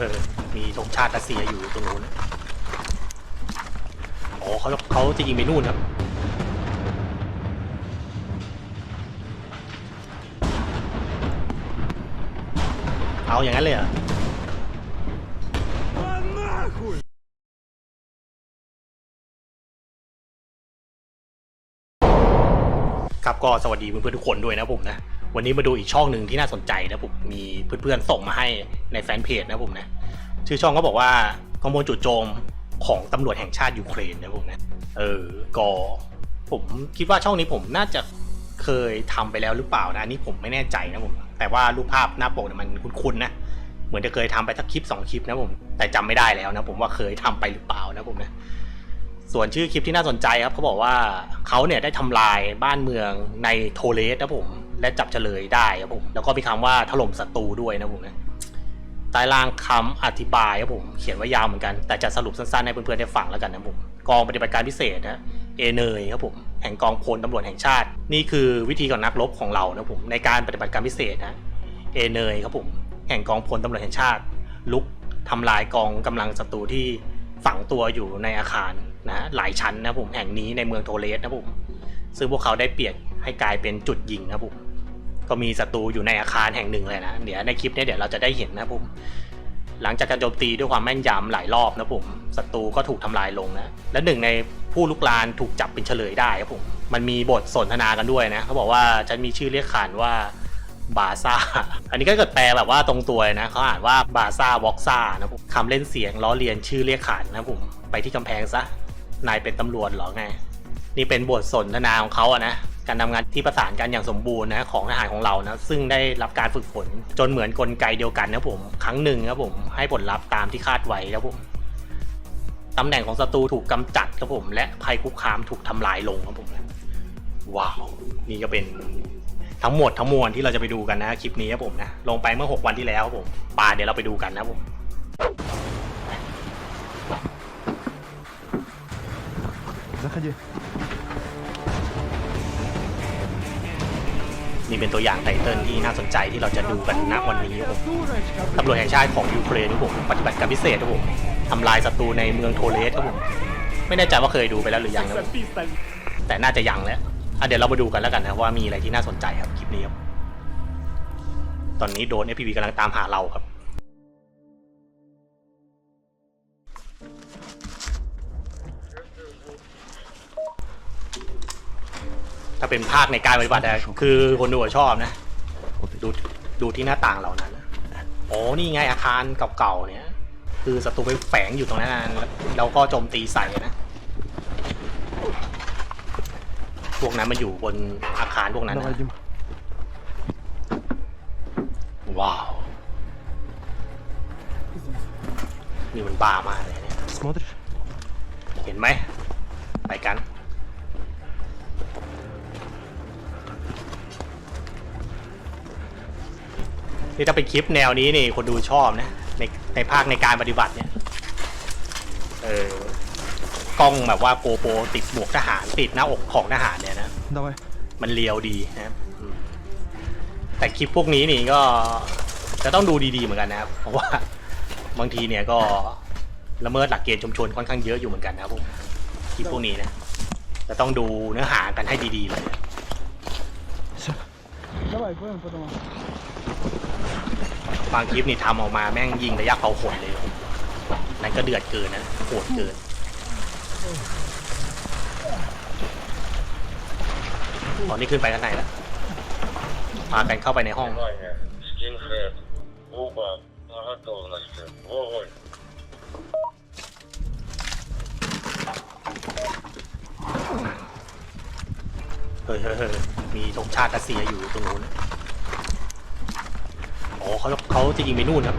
ออมีธงชาติรัสเซียอยู่ตรงนู้นนะอ๋อเขาเขาจะยิงไปนู่นครับเอาอย่างนั้นเลยเหรอครับก็สวัสดีเพื่อนๆทุกคนด้วยนะผมนะ วันนี้มาดูอีกช่องหนึ่งที่น่าสนใจนะผมมีเพื่อนๆส่งมาให้ในแฟนเพจนะผมนะชื่อช่องก็บอกว่าขโมยจู่โจมของตำรวจแห่งชาติยูเครนนะผมนะเออก็ผมคิดว่าช่องนี้ผมน่าจะเคยทำไปแล้วหรือเปล่านะอันนี่ผมไม่แน่ใจนะผมแต่ว่ารูปภาพหน้าปกเนี่ยมันคุ้นๆนะเหมือนจะเคยทำไปสักคลิปสองคลิปนะผม แต่จำไม่ได้แล้วนะผมว่าเคยทำไปหรือเปล่านะผมนะส่วนชื่อคลิปที่น่าสนใจครับเขาบอกว่าเขาเนี่ยได้ทำลายบ้านเมืองในโทเลสนะผม และจับเฉลยได้ครับผม แล้วก็มีคำว่าถล่มศัตรูด้วยนะผมนะใต้ล่างคำอธิบายครับผม เขียนไว่ายาวเหมือนกัน แต่จะสรุปสั้นๆให้เพื่อนๆได้ฟังแล้วกันนะผม กองปฏิบัติการพิเศษนะเอเนยครับผม แห่งกองพลตำรวจแห่งชาติ นี่คือวิธีของนักรบของเรานะผมในการปฏิบัติการพิเศษนะเอเนยครับผม แห่งกองพลตำรวจแห่งชาติ ลุกทำลายกองกำลังศัตรูที่ฝังตัวอยู่ในอาคารนะฮะหลายชั้นนะผมแห่งนี้ในเมืองโทเลสนะผมซึ่งพวกเขาได้เปลี่ยนให้กลายเป็นจุดยิงนะผม ก็มีศัตรูอยู่ในอาคารแห่งหนึ่งเลยนะ เดี๋ยวในคลิปนี้เดี๋ยวเราจะได้เห็นนะผมหลังจากการโจมตีด้วยความแม่นยำหลายรอบนะผมศัตรูก็ถูกทำลายลงนะและหนึ่งในผู้ลุกลานถูกจับเป็นเฉลยได้ครับผมมันมีบทสนทนากันด้วยนะเขาบอกว่าฉันมีชื่อเรียกขานว่าบาซ่า อันนี้ก็เกิดแปลแบบว่าตรงตัวนะเขาอ่านว่าบาซ่าวอกซ่านะผมคำเล่นเสียงล้อเลียนชื่อเรียกขานนะผมไปที่กำแพงซะนายเป็นตำรวจเหรอไงนี่เป็นบทสนทนาของเขาอะนะ การทำงานที่ประสานกันอย่างสมบูรณ์นะของทหารของเรานะซึ่งได้รับการฝึกฝนจนเหมือนกลไกเดียวกันนะผมครั้งหนึ่งครับผมให้ผลลัพธ์ตามที่คาดไว้ครับผมตำแหน่งของศัตรูถูกกำจัดครับผม และภัยคุกคามถูกทำลายลงครับผมว้าวนี่ก็เป็นทั้งหมดทั้งมวลที่เราจะไปดูกันนะคลิปนี้ครับผมนะลงไปเมื่อ 6 วันที่แล้วครับผมปาเดี๋ยวเราไปดูกันนะผมแล้วใคร นี่เป็นตัวอย่างไตเติลที่น่าสนใจที่เราจะดูกันณวันนี้ครัตำรวจแห่งชาติของยูเครนครับผมปฏิบัติการพิเศษครับผมทำลายศัตรูในเมืองโทเลสครับผมไม่แน่ใจว่าเคยดูไปแล้วหรือยังนะแต่น่าจะยังแล้วเดี๋ยวเรามาดูกันแล้วกันนะว่ามีอะไรที่น่าสนใจครับคลิปนี้ครับตอนนี้โดนเอพีวีกำลังตามหาเราครับ ถ้าเป็นภาคในการปฏิบัติอะคือคนดูอะชอบนะ ดูดูที่หน้าต่างเหล่านั้นนะอ๋อ นี่ไงอาคารเก่าๆเนี่ย คือศัตรูไปแฝงอยู่ตรงนั้นนะแล้วแล้วก็โจมตีใส่นะ พวกนั้นมันอยู่บนอาคารพวกนั้น Давай, นะ Дим. ว้าว นี่มันบ้ามากเลยเนี่ย Смотришь? เห็นไหม ไปกัน นี่ถ้าเป็นคลิปแนวนี้นี่คนดูชอบนะ ในในภาคในการปฏิบัติเนี่ย เออกล้องแบบว่าโกโปรติดหมวกทหารติดหน้าอกของทหารเนี่ยนะ Давай. มันเลียวดีนะครับอืมแต่คลิปพวกนี้นี่ก็จะต้องดูดีๆเหมือนกันนะครับ เพราะว่าบางทีเนี่ยก็ละเมิดหลักเกณฑ์ชุมชนค่อนข้างเยอะอยู่เหมือนกันนะครับผมคลิปพวกนี้นะจะต้องดูเนื้อหากันให้ดีๆเลย Все. Давай, пойдем потом. บางคลิปนี่ทำออกมาแม่งยิงระยะเผาขนเลยนั่นก็เดือดเกินนะโหดเกิน ตอนนี้ขึ้นไปข้างในแล้วพากันเข้าไปในห้อง Внимание, скинхед, оба на готовности. В огонь. เฮ้ยเฮ้ยเฮ้ยมีธงชาติรัสเซียอยู่ตรงนู้นนะ อ๋อเขาเขาจะยิงไปนู่นครับ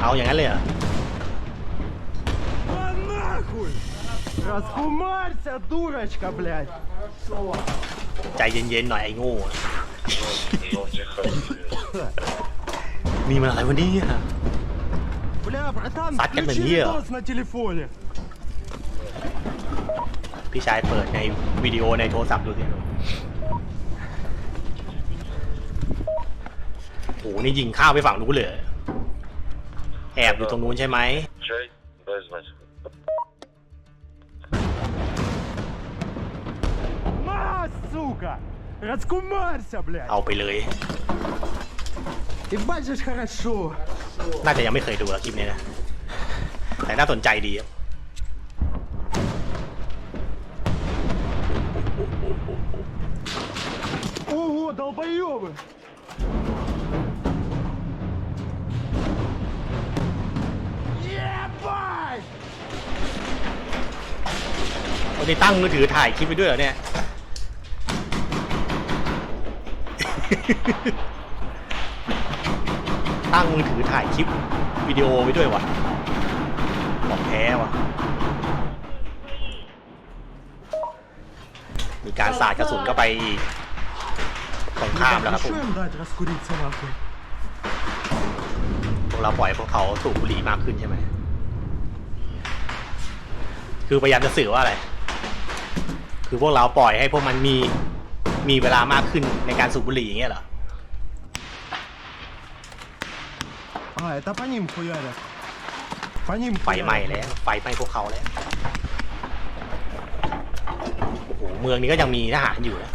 เอาอย่างนั้นเลยเหรอ Расхумарься, дурочка, блядь. ใจเย็นๆหน่อยไอ้โง่ Но тихо. มีมันอะไรวะเนี่ย Бля, братан, Садка на включи нее. видос на телефоне. พี่ชายเปิดในวิดีโอในโทรศัพท์ดูสิโอ้โหนี่ยิงข้าวไปฝั่งนู้นเลย แอบอยู่ตรงนู้นใช่ไหม ใช่เอาไปเลย น่าจะยังไม่เคยดูคลิปนี้นะ แต่น่าสนใจดีครั over. Yeah, boy! วันนี้ตั้งมือถือถ่ายคลิปไปด้วยเหรอเนี่ย ตั้งมือถือถ่ายคลิปวิดีโอไปด้วยวะบอกแท้วะมีการสาดกระสุนเข้าไปอีก สงครามแล้วครับผมพวกเราปล่อยพวกเขาสูบบุหรี่มากขึ้นใช่ไหม คือพยายามจะสื่อว่าอะไร คือพวกเราปล่อยให้พวกมันมี มีเวลามากขึ้นในการสูบบุหรี่อย่างเงี้ยเหรอไไฟไหม้แล้ว ไฟไหม้พวกเขาแล้ว โอ้โห เมืองนี้ก็ยังมีทหารอยู่นะ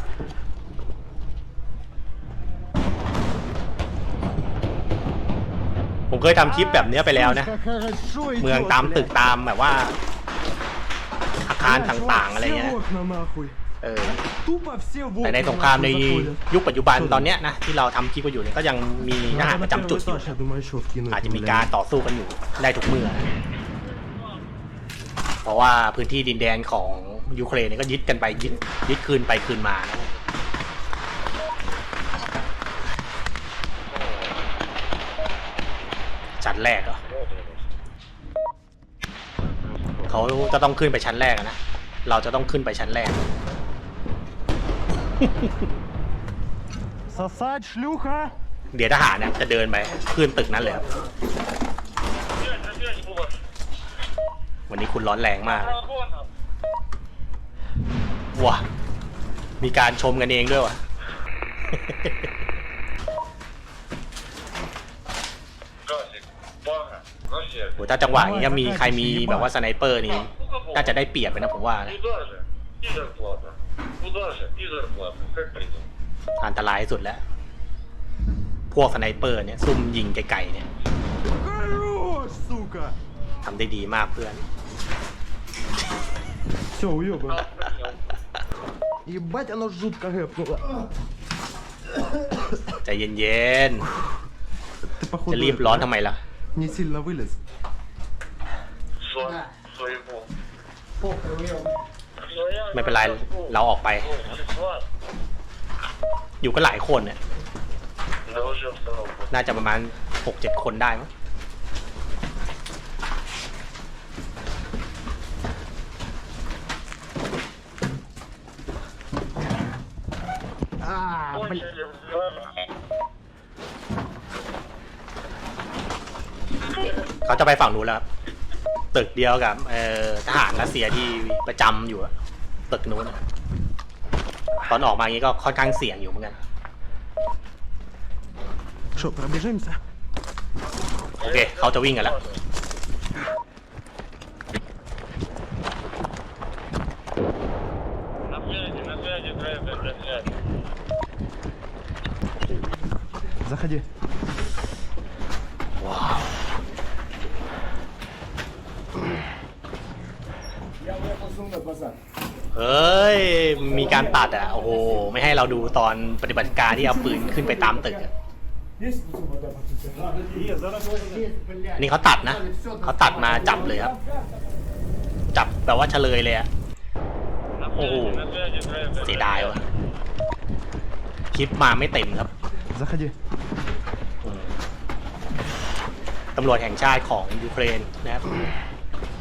เคยทำคลิปแบบนี้ไปแล้วนะ เมืองตามตึกตามแบบว่า อาคารต่างๆอะไรเงี้ยเออแต่ในสงครามในยุคปัจจุบันตอนเนี้ยนะที่เราทำคลิปกันอยู่เนี่ยก็ยังมีทหารประจำจุดอยู่อาจจะมีการต่อสู้กันอยู่ได้ทุกเมื่อเพราะว่าพื้นที่ดินแดนของยูเครนเนี่ยก็ยึดกันไปยึดยึดคืนไปคืนมานะ แรกเหรอเขาจะต้องขึ้นไปชั้นแรกอะนะ เราจะต้องขึ้นไปชั้นแรก Сосать, шлюха! เดี๋ยวทหารเนี่ยจะเดินไปขึ้นตึกนั้นเลยครับ Опять, опять было. วันนี้คุณร้อนแรงมาก Работа. ว้ามีการชมกันเองด้วยวะ ถ้าจังหวะนี้ยังมีใครมีแบบว่าสไนเปอร์นี่น่าจะได้เปรียบไปนะผมว่านะ Куда же? И зарплата. Куда же? И зарплата. Как придумал? อันตรายที่สุดแล้ว พวกสไนเปอร์เนี่ย ซุ่มยิงไกลๆเนี่ย Хорош, сука! ทำได้ดีมากเพื่อน Все, уебан. А, понял. Ебать, оно жутко гэпнуло. ใจเย็น Ты ๆ походу... จะรีบ это, ร้อน да? ทำไมล่ะ Не сильно вылез. ไม่เป็นไร เราออกไป อยู่ก็หลายคนเนี่ย น่าจะประมาณหกเจ็ดคนได้มั้งเขาจะไปฝั่งนู้นแล้ว ตึกเดียวกับเอ่อทหารรัสเซียที่ประจำอยู่อะตึกนู้นอะตอนออกมาอย่างนี้ก็ค่อนข้างเสี่ยงอยู่เหมือนกัน Что, пробежимся? โอเค เขาจะวิ่งกันแล้ว На связи, на связи, драйвер, на связи. Заходи. การตัดอ่ะ โอ้โห ไม่ให้เราดูตอนปฏิบัติการที่เอาปืนขึ้นไปตามตึกอะนี่เขาตัดนะ เขาตัดมาจับเลยครับ จับแบบว่าเฉลยเลยอะ На Ого. связи, на связи, драйвер. เสียดายวะคลิปมาไม่เต็มครับ Заходи. ตำรวจแห่งชาติของยูเครนนะครับ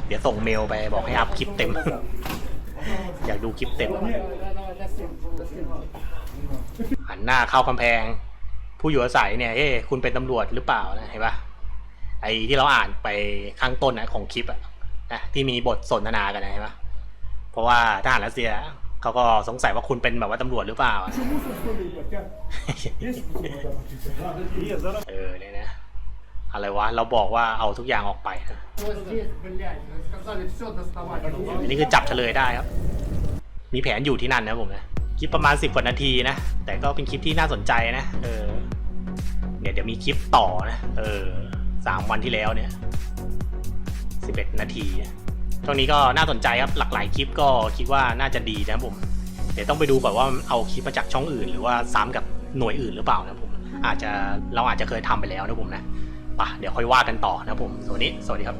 เดี๋ยวส่งเมลไปบอกให้อัพคลิปเต็ม อยากดูคลิปเต็ม หันหน้าเข้ากำแพง ผู้อยู่อาศัยเนี่ยเอ้คุณเป็นตำรวจหรือเปล่านะเห็นปะไอ้ที่เราอ่านไปข้างต้นนะของคลิปอะนะที่มีบทสนทนากันนะเห็นปะเพราะว่าทหารรัสเซียเขาก็สงสัยว่าคุณเป็นแบบว่าตำรวจหรือเปล่าเออเนี่ยนะอะไรวะ เราบอกว่าเอาทุกอย่างออกไปนะนี่คือจับเฉลยได้ครับ มีแผนอยู่ที่นั่นนะผมนะคลิปประมาณสิบกว่านาทีนะ แต่ก็เป็นคลิปที่น่าสนใจนะเออเนี่ยเดี๋ยวมีคลิปต่อนะเออสามวันที่แล้วเนี่ยสิบเอ็ดนาทีช่วงนี้ก็น่าสนใจครับหลากหลายคลิปก็คิดว่าน่าจะดีนะผมเดี๋ยวต้องไปดูก่อนว่าเอาคลิปมาจากช่องอื่น หรือว่าซ้ำกับหน่วยอื่นหรือเปล่านะผม อาจจะเราอาจจะเคยทำไปแล้วนะผมนะไปะเดี๋ยวค่อยว่ากันต่อนะผมสวัสดีสวัสดีครับ